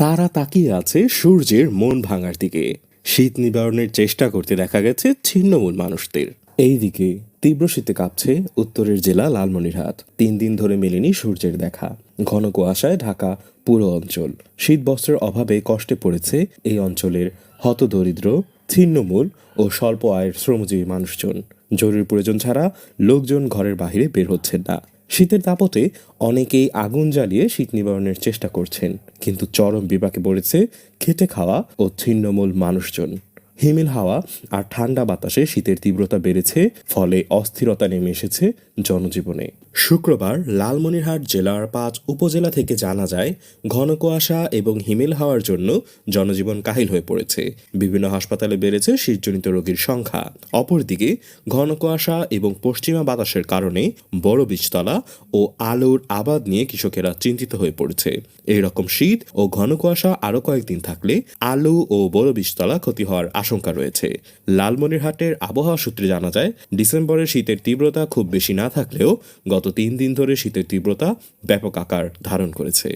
তারা তাকিয়ে আছে সূর্যের মন ভাঙার দিকে। শীত নিবারণের চেষ্টা করতে দেখা গেছে ছিন্নমূল মানুষদের। এইদিকে তীব্র শীতে কাঁপছে উত্তরের জেলা লালমনিরহাট। তিন দিন ধরে মেলেনি সূর্যের দেখা। ঘন কুয়াশায় ঢাকা পুরো অঞ্চল। শীত বস্ত্রের অভাবে কষ্টে পড়েছে এই অঞ্চলের হতদরিদ্র, ছিন্নমূল ও স্বল্প আয়ের শ্রমজীবী মানুষজন। জরুরি প্রয়োজন ছাড়া লোকজন ঘরের বাইরে বের হচ্ছেন না। শীতের দাপটে অনেকেই আগুন জ্বালিয়ে শীত নিবারণের চেষ্টা করছেন, কিন্তু চরম বিপাকে পড়েছে খেটে খাওয়া ও ছিন্নমূল মানুষজন। হিমেল হাওয়া আর ঠান্ডা বাতাসে শীতের তীব্রতা বেড়েছে, ফলে অস্থিরতা নেমে এসেছে জনজীবনে। শুক্রবার লালমনিরহাট জেলার পাঁচ উপজেলা থেকে জানা যায়, ঘন কুয়াশা এবং হিমেল হাওয়ার জন্য জনজীবন কাহিল হয়ে পড়েছে। বিভিন্ন হাসপাতালে বেড়েছে শীতজনিত রোগীর সংখ্যা। অপরদিকে, ঘন কুয়াশা এবং পশ্চিমা বাতাসের কারণে বড় বীজতলা ও আলুর আবাদ নিয়ে কৃষকেরা চিন্তিত হয়ে পড়েছে। এই রকম শীত ও ঘন কুয়াশা আরও কয়েকদিন থাকলে আলু ও বড় বীজতলা ক্ষতি হওয়ার আশঙ্কা রয়েছে। লালমনিরহাটের আবহাওয়া সূত্রে জানা যায়, ডিসেম্বরে শীতের তীব্রতা খুব বেশি না থাকলেও গত তিন দিন ধরে শীতের তীব্রতা ব্যাপক আকার ধারণ করেছে।